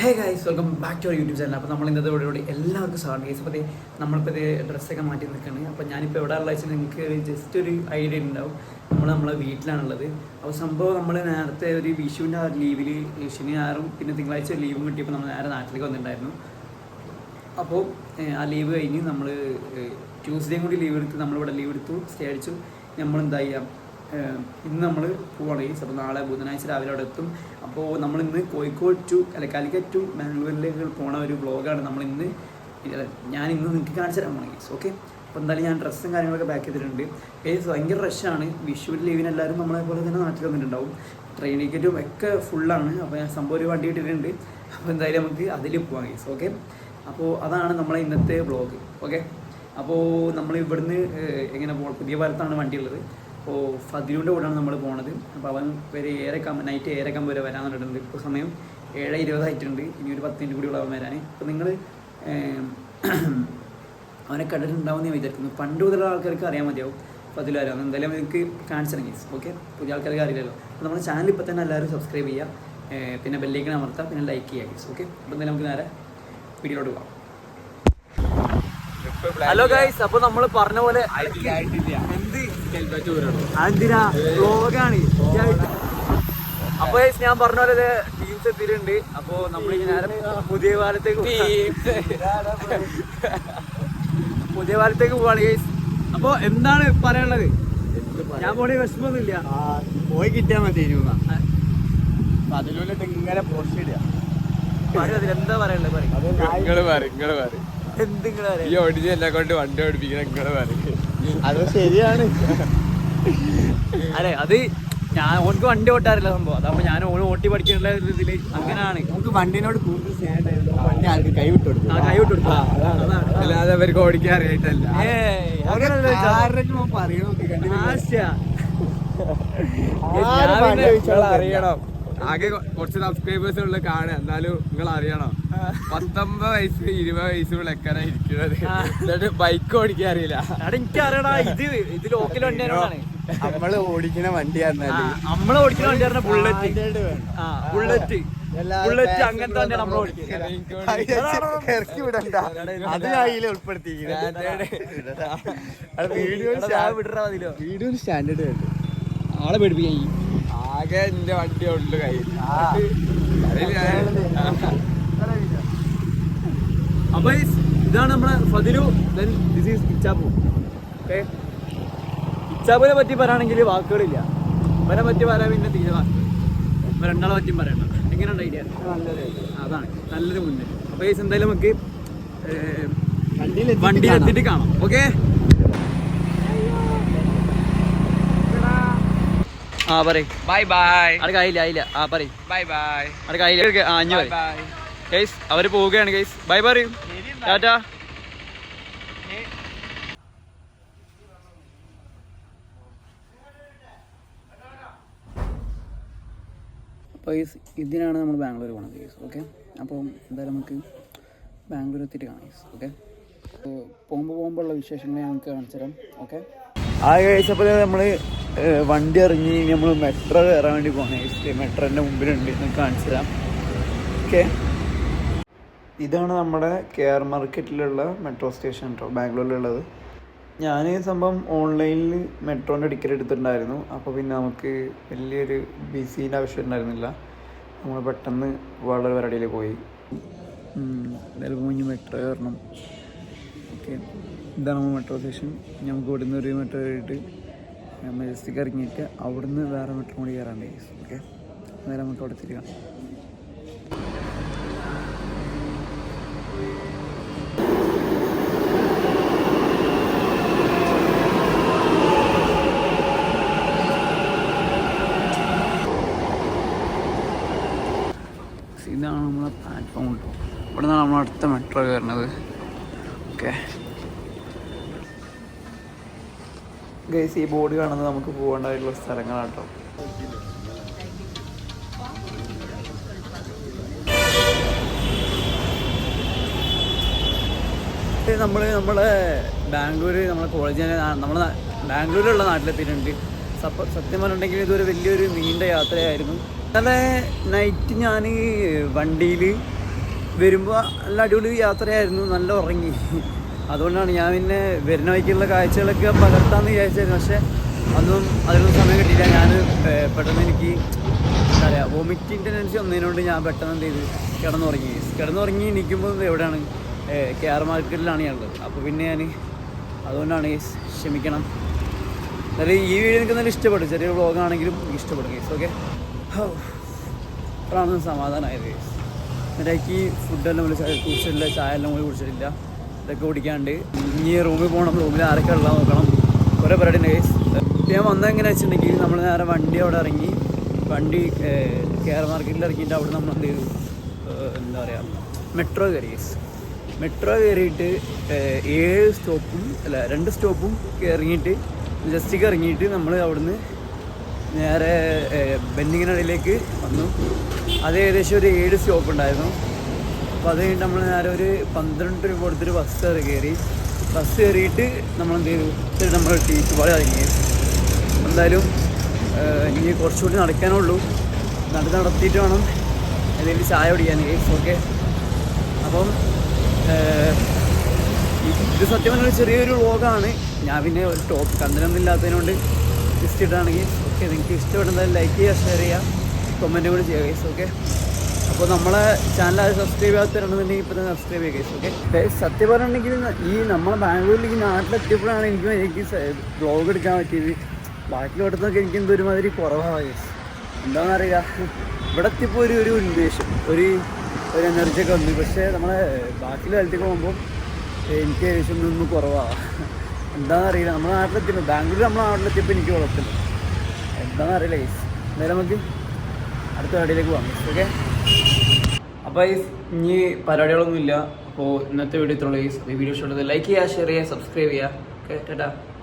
Hey guys welcome back to our YouTube channel അപ്പോൾ നമ്മൾ ഇന്നത്തെ ഇവിടെ എല്ലാവർക്കും സ്വാഗതം. ഗൈസ് അപ്പോൾ നമ്മളിപ്പോൾ ഇത് ഡ്രസ്സൊക്കെ മാറ്റി നിൽക്കുകയാണ്. അപ്പോൾ ഞാനിപ്പോൾ എവിടെ ഉള്ള വെച്ചാൽ നിങ്ങൾക്ക് ജസ്റ്റ് ഒരു ഐഡിയ ഉണ്ടാവും. നമ്മൾ നമ്മളെ വീട്ടിലാണുള്ളത്. അപ്പോൾ സംഭവം നമ്മൾ നേരത്തെ ഒരു വിഷുവിന്റെ ആ ലീവിൽ ശനി ഞായറും പിന്നെ തിങ്കളാഴ്ച ലീവും കിട്ടിയപ്പോൾ നമ്മൾ നേരെ നാട്ടിലേക്ക് വന്നിട്ടുണ്ടായിരുന്നു. അപ്പോൾ ആ ലീവ് കഴിഞ്ഞ് നമ്മൾ ട്യൂസ്ഡേയും കൂടി ലീവ് എടുത്ത് നമ്മളിവിടെ ലീവ് എടുത്തു സ്റ്റേ അടിച്ചു. നമ്മൾ എന്താ ഇന്ന് നമ്മൾ പോവാണ്. ഈ അപ്പോൾ നാളെ ബുധനാഴ്ച രാവിലെ അവിടെ എത്തും. അപ്പോൾ നമ്മൾ ഇന്ന് കോഴിക്കോട് ടു അല്ല കാലിക്കറ്റ് ടു ബാംഗ്ലൂരിലേക്ക് പോണ ഒരു വ്ളോഗാണ് നമ്മൾ ഇന്ന്. ഞാൻ ഇന്ന് നിങ്ങൾക്ക് കാണിച്ചു തരാൻ ഗൈസ് ഓക്കെ അപ്പോൾ എന്തായാലും ഞാൻ ഡ്രസ്സും കാര്യങ്ങളൊക്കെ പാക്ക് ചെയ്തിട്ടുണ്ട്. ഗൈസ് ഭയങ്കര റഷാണ് വിഷുവിൽ ലീവിന് എല്ലാവരും നമ്മളെ പോലെ തന്നെ നാട്ടിൽ വന്നിട്ടുണ്ടാവും. ട്രെയിൻ ടിക്കറ്റും ഒക്കെ ഫുള്ളാണ് അപ്പോൾ ഞാൻ സംഭവം ഒരു വണ്ടി ഇട്ടിട്ടുണ്ട്. അപ്പോൾ എന്തായാലും നമുക്ക് അതിൽ പോവാം ഗൈസ് ഓക്കെ അപ്പോൾ അതാണ് നമ്മളെ ഇന്നത്തെ വ്ളോഗ് ഓക്കെ അപ്പോൾ നമ്മൾ ഇവിടുന്ന് എങ്ങനെ പോകണം പുതിയ ഭാരത്താണ് വണ്ടി ഉള്ളത്. അപ്പോൾ ഫതിലുവിന്റെ കൂടെയാണ് നമ്മൾ പോണത്. അപ്പോൾ അവൻ വരെ ഏറെക്കാൻ നൈറ്റ് ഏറെക്കാൻ വരെ വരാൻ പറഞ്ഞിട്ടുണ്ട്. ഇപ്പോൾ സമയം ഏഴ് ഇരുപതായിട്ടുണ്ട് ഇനി ഒരു പത്ത് മിനിറ്റ് കൂടി ഉള്ള അവൻ വരാൻ അപ്പോൾ നിങ്ങൾ അവനെ കണ്ടിട്ടുണ്ടാവുമെന്ന് ഞാൻ വിചാരിക്കുന്നു. പണ്ട് മുതലുള്ള ആൾക്കാർക്ക് അറിയാൻ മതിയാവും ആരാണ് എന്തായാലും നിങ്ങൾക്ക് കാണിച്ചു ഗീസ് ഓക്കെ പുതിയ ആൾക്കാർക്ക് അറിയില്ലല്ലോ. അപ്പോൾ നമ്മുടെ ചാനൽ ഇപ്പോൾ തന്നെ എല്ലാവരും സബ്സ്ക്രൈബ് ചെയ്യുക പിന്നെ ബെല്ലേക്ക് അമർത്താം. പിന്നെ ലൈക്ക് ചെയ്യുക ഗീസ് ഓക്കെ അപ്പോൾ എന്തായാലും നമുക്ക് നേരെ വീഡിയോയിലോട്ട് പോകാം ഹലോ ഗൈസ് അപ്പൊ നമ്മൾ പറഞ്ഞ പോലെ എന്ത് എന്തിനാ വ്ലോഗാണ്. അപ്പൊ ഞാൻ പറഞ്ഞ പോലെ ടീംസ് എത്തിയിട്ടുണ്ട്. അപ്പൊ നമ്മളിങ്ങനെ നേരെ പുതിയ കാലത്തേക്ക് പുതിയ കാലത്തേക്ക് പോവാണ് ഗൈസ് അപ്പൊ എന്താണ് പറയാനുള്ളത്? ഞാൻ പോണേ വിഷമൊന്നുമില്ല. പോയി കിട്ടിയാ മതി അതിലൂടെ ഇങ്ങനെ പോസ്റ്റ് ഇടുക പറയൂ എന്താ പറയാനുള്ളത്? പറയും. നിങ്ങൾ ഈ ഓടിച്ച് എന്നെ കൊണ്ട് വണ്ടി ഓടിപ്പിക്കണം നിങ്ങൾ പറ അത് ശരിയാണ്. അതെ അത് ഞാൻ ഓനക്ക് വണ്ടി ഓട്ടാറില്ല സംഭവം. അതാകുമ്പോ ഞാൻ ഓന് ഓട്ടി പഠിക്കാനുള്ള ഒരു ഇതിൽ അങ്ങനെയാണ് നമുക്ക് വണ്ടിനോട് കൂടുതൽ സ്നേഹമായിരുന്നു വണ്ടി ആൾക്ക് കൈവിട്ട് കൊടുക്കും. ആ കൈ വിട്ടു കൊടുത്തു അതാണ്. അല്ലാതെ അവർക്ക് ഓടിക്കാൻ അറിയായിട്ടല്ല. നിങ്ങൾ അറിയണം ആകെ കുറച്ച് സബ്സ്ക്രൈബേഴ്സ് ഉള്ള കാണുക എന്നാലും നിങ്ങൾ അറിയണം. പത്തൊമ്പത് വയസ്സ് ഇരുപത് വയസ്സ് എക്കാനാ ഇരിക്കുന്നത്. എന്നിട്ട് ബൈക്ക് ഓടിക്കാൻ അറിയില്ല. എനിക്ക് ഇത് ഇത് ലോക്കൽ വണ്ടിയാണ് നമ്മൾ ഓടിക്കുന്ന വണ്ടി നമ്മൾ നമ്മളെ ഓടിക്കുന്ന വണ്ടി പറഞ്ഞ ബുള്ളറ്റ് ബുള്ളറ്റ് ബുള്ളറ്റ് അങ്ങനത്തെ വണ്ടിയാണ് നമ്മൾ ഓടിക്കുന്നത് ഇറക്കി വിടണ്ട. അത് ഞാൻ ഉൾപ്പെടുത്തിയിരിക്കുന്നത് വീഡിയോ സ്റ്റാൻഡേർഡ് വീഡിയോ സ്റ്റാൻഡേർഡ് ആളെ പേടിപ്പിക്കാൻ ആകെ എന്റെ വണ്ടി ഉള്ളു കയ്യിൽ. അപ്പൊ ഇതാണ് നമ്മുടെ ഫതിലു then this is Ichappu. Okay ഇച്ചാപ്പുനെ പറ്റി പറയുകയാണെങ്കിൽ വാക്കുകളില്ല. ഇവനെ പറ്റി പറയാൻ പിന്നെ തീരെ വാക്ക്. ഇവ രണ്ടാളെ പറ്റിയും പറയണ്ട. എങ്ങനെയുണ്ട് ഐഡിയ അതാണ്. നല്ലൊരു മുന്നേ. അപ്പൊ എന്തായാലും നമുക്ക് എത്തിയിട്ട് കാണാം. ഓക്കെ ആ പറയ്. ബൈ ബൈ അവിടെ ആയില്ല ആയില്ല. ആ പറയ്. ബൈ ബൈ അവിടെ ആയില്ല ആ അഞ്ഞു ഗൈസ് അവർ പോവുകയാണ് ഗൈസ്. ബൈ പറയും. ടാറ്റാ. അപ്പോൾ ഇതിനാണ് നമ്മൾ ബാംഗ്ലൂർ പോകുന്നത് ഗൈസ്. ഓക്കെ? അപ്പോൾ എന്തായാലും നമുക്ക് ബാംഗ്ലൂർ എത്തിയിട്ട് കാണാം ഗൈസ്. ഓക്കെ? പോകുമ്പോൾ പോകുമ്പോൾ ഉള്ള വിശേഷങ്ങൾ ഞങ്ങൾക്ക് കാണിച്ചു തരാം ഓക്കെ? ആ കഴിച്ചപ്പോൾ നമ്മൾ വണ്ടി ഇറങ്ങി നമ്മൾ മെട്രോ കയറാൻ വേണ്ടി പോകണേ മെട്രോന്റെ മുമ്പിലുണ്ട്. നിങ്ങൾക്ക് കാണിച്ചു തരാം. ഓക്കെ ഇതാണ് നമ്മുടെ കെ ആർ മാർക്കറ്റിലുള്ള മെട്രോ സ്റ്റേഷൻ കേട്ടോ ബാംഗ്ലൂരിലുള്ളത്. ഞാൻ ഈ സംഭവം ഓൺലൈനിൽ മെട്രോന്റെ ടിക്കറ്റ് എടുത്തിട്ടുണ്ടായിരുന്നു. അപ്പോൾ പിന്നെ നമുക്ക് വലിയൊരു ബിസീന്റെ ആവശ്യം ഉണ്ടായിരുന്നില്ല. നമ്മൾ പെട്ടെന്ന് വളരെ വരടിയിൽ പോയി. എന്തായാലും കുഞ്ഞ് മെട്രോ കയറണം. ഓക്കെ. ഇതാണ് നമ്മൾ മെട്രോ സ്റ്റേഷൻ നമുക്ക് ഇവിടുന്ന് ഒരു മെട്രോ കയറിയിട്ട് മെജസ്റ്റിക് ഇറങ്ങിയിട്ട് അവിടുന്ന് വേറെ മെട്രോ കൂടി കയറാണ്ട് ഓക്കെ. നേരെ നമുക്ക് അവിടെ തിരികാം ഇതാണ് നമ്മളെ പ്ലാറ്റ്ഫോം കേട്ടോ ഇവിടെ നിന്നാണ് നമ്മൾ അടുത്ത മെട്രോ കയറുന്നത്. ഓക്കെ. ഗൈസ് ഈ ബോർഡ് കാണുന്നത് നമുക്ക് പോകേണ്ടതായിട്ടുള്ള സ്ഥലങ്ങളാണ് കേട്ടോ നമ്മൾ നമ്മളെ ബാംഗ്ലൂർ നമ്മളെ കോളേജിൽ നമ്മൾ ബാംഗ്ലൂരിലുള്ള നാട്ടിലെത്തിയിട്ടുണ്ട്. സപ്പ സത്യം പറഞ്ഞിട്ടുണ്ടെങ്കിൽ ഇതൊരു വലിയൊരു നീണ്ട യാത്രയായിരുന്നു. ഇന്നലെ നൈറ്റ് ഞാൻ വണ്ടിയിൽ വരുമ്പോൾ നല്ല അടിപൊളി യാത്രയായിരുന്നു നല്ല ഉറങ്ങി. അതുകൊണ്ടാണ് ഞാൻ പിന്നെ വരുന്ന വഴിക്കുള്ള കാഴ്ചകളൊക്കെ പകർത്താമെന്ന് വിചാരിച്ചായിരുന്നു പക്ഷേ അന്നും അതിനൊന്നും സമയം കിട്ടിയില്ല. ഞാൻ പെട്ടെന്ന് എനിക്ക് എന്താ പറയുക വോമിറ്റിംഗ് ടെൻഡൻസി വന്നതിനോണ്ട് ഞാൻ പെട്ടെന്ന് എന്ത് ചെയ്ത് കിടന്നുറങ്ങി. കിടന്നുറങ്ങി നിൽക്കുമ്പോൾ എവിടെയാണ്? കെ ആർ മാർക്കറ്റിലാണ് ഞാനുള്ളത് അപ്പോൾ പിന്നെ ഞാൻ അതുകൊണ്ടാണ് guys, ക്ഷമിക്കണം. എന്നാലും ഈ വീഡിയോ എനിക്ക് നല്ല ഇഷ്ടപ്പെട്ടു. ചെറിയ വ്ളോഗാണെങ്കിലും എനിക്ക് ഇഷ്ടപ്പെടും കേസ് ഓക്കെ അപ്പോഴാണ് സമാധാനമായത് കേസ് എന്നിട്ടേക്ക് ഫുഡെല്ലാം നമ്മൾ കുടിച്ചിട്ടില്ല ചായ എല്ലാം കൂടി കുടിച്ചിട്ടില്ല. ഇതൊക്കെ കുടിക്കാണ്ട് ഇനി റൂമിൽ പോകണം. റൂമിൽ ആരൊക്കെ ഉള്ള നോക്കണം. കുറേ പരിപാടി ഉണ്ട് കേസ് ഞാൻ വന്നത് എങ്ങനെ വെച്ചിട്ടുണ്ടെങ്കിൽ നമ്മൾ നേരെ വണ്ടി അവിടെ ഇറങ്ങി വണ്ടി കെയർ മാർക്കറ്റിൽ ഇറങ്ങിയിട്ട് അവിടെ നമ്മൾ എന്ത് ചെയ്തു? എന്താ പറയുക മെട്രോ കയറി കേസ് മെട്രോ കയറിയിട്ട് ഏഴ് സ്റ്റോപ്പും അല്ല രണ്ട് സ്റ്റോപ്പും ഇറങ്ങിയിട്ട് ജസ്റ്റിക്ക് ഇറങ്ങിയിട്ട് നമ്മൾ അവിടുന്ന് നേരെ ബെന്നിങ്ങിനടിയിലേക്ക് വന്നു. അത് ഏകദേശം ഒരു ഏഴ് സ്റ്റോപ്പ് ഉണ്ടായിരുന്നു. അപ്പോൾ അത് കഴിഞ്ഞ് നമ്മൾ നേരെ ഒരു പന്ത്രണ്ട് രൂപ കൊടുത്തൊരു ബസ് കയറി കയറി. ബസ് കയറിയിട്ട് നമ്മൾ എന്ത് ചെയ്തു നമ്മൾ നമ്മൾ പോലെ ഇറങ്ങി. എന്തായാലും ഇനി കുറച്ചുകൂടി നടക്കാനുള്ളൂ. നട നടത്തിയിട്ട് വേണം എന്തെങ്കിലും ചായ കുടിക്കാൻ ഓക്കെ അപ്പം ഇത് സത്യം പറഞ്ഞാൽ ചെറിയൊരു വ്ളോഗാണ്. ഞാൻ പിന്നെ ഒരു ടോപ്പ് കണ്ടനൊന്നും ഇല്ലാത്തതിനോണ്ട് ജസ്റ്റ് ഇട്ടാണെങ്കിൽ ഓക്കെ നിങ്ങൾക്ക് ഇഷ്ടപ്പെടുന്നതായാലും ലൈക്ക് ചെയ്യുക ഷെയർ ചെയ്യുക. കമന്റ് കൂടി ചെയ്യുക ഗൈസ് ഓക്കെ അപ്പോൾ നമ്മളെ ചാനൽ അത് സബ്സ്ക്രൈബ് ചെയ്യാത്തവരുണ്ടെന്നുണ്ടെങ്കിൽ ഇപ്പോൾ തന്നെ സബ്സ്ക്രൈബ് ചെയ്യുക ഗൈസ് ഓക്കെ സത്യം പറഞ്ഞിട്ടുണ്ടെങ്കിൽ ഈ നമ്മളെ ബാംഗ്ലൂരിൽ ഈ നാട്ടിലെത്തിയപ്പോഴാണ് എനിക്ക് എനിക്ക് ബ്ലോഗ് എടുക്കാൻ പറ്റിയത്. ബാക്കിയുള്ളടത്തൊക്കെ എനിക്ക് എന്തോ ഒരുമാതിരി കുറവാണ് ഗൈസ് എന്താണെന്നറിയില്ല ഇവിടെ എത്തിയപ്പോൾ ഒരു ഒരു ഉന്മേഷം ഒരു ഒരു എനർജി ഒക്കെ വന്നു. പക്ഷേ നമ്മളെ ബാക്കിയുള്ള സ്ഥലത്തേക്ക് പോകുമ്പോൾ എനിക്ക് ഏകദേശം ഒന്നും കുറവാണ്. എന്താണെന്ന് അറിയില്ല. നമ്മുടെ നാട്ടിലെത്തിയപ്പോൾ ബാംഗ്ലൂർ നമ്മുടെ നാട്ടിലെത്തിയപ്പോൾ എനിക്ക് കുഴപ്പമില്ല. എന്താണെന്ന് അറിയില്ല ഗൈസ് എന്തായാലും നമുക്ക് അടുത്ത പരിപാടിയിലേക്ക് പോകാം ഓക്കെ? അപ്പോൾ ഇനി പരിപാടികളൊന്നുമില്ല. അപ്പോൾ ഇന്നത്തെ വീഡിയോ ഇത്രയുള്ള ഈ വീഡിയോ ഇഷ്ടപ്പെട്ടത് ലൈക്ക് ചെയ്യുക ഷെയർ ചെയ്യുക സബ്സ്ക്രൈബ് ചെയ്യുക. ഓക്കെ